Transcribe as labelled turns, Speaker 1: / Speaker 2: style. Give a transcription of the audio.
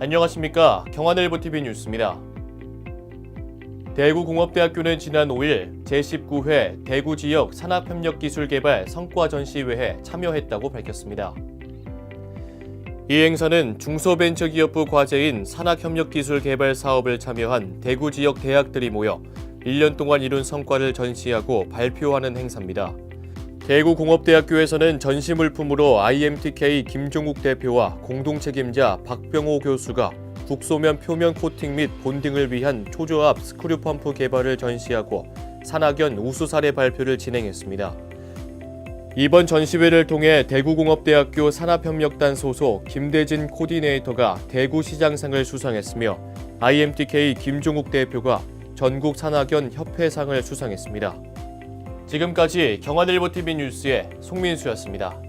Speaker 1: 안녕하십니까 경환일보TV 뉴스입니다. 대구공업대학교는 지난 5일 제19회 대구지역 산업협력기술개발 성과전시회에 참여했다고 밝혔습니다. 이 행사는 중소벤처기업부 과제인 산학협력기술개발 사업을 참여한 대구 지역 대학들이 모여 1년 동안 이룬 성과를 전시하고 발표하는 행사입니다. 대구공업대학교에서는 전시 물품으로 IMTK 김종국 대표와 공동 책임자 박병호 교수가 국소면 표면 코팅 및 본딩을 위한 초저압 스크류 펌프 개발을 전시하고 산학연 우수 사례 발표를 진행했습니다. 이번 전시회를 통해 대구공업대학교 산업협력단 소속 김대진 코디네이터가 대구시장상을 수상했으며 IMTK 김종국 대표가 전국 산학연 협회상을 수상했습니다. 지금까지 경환일보TV 뉴스의 송민수였습니다.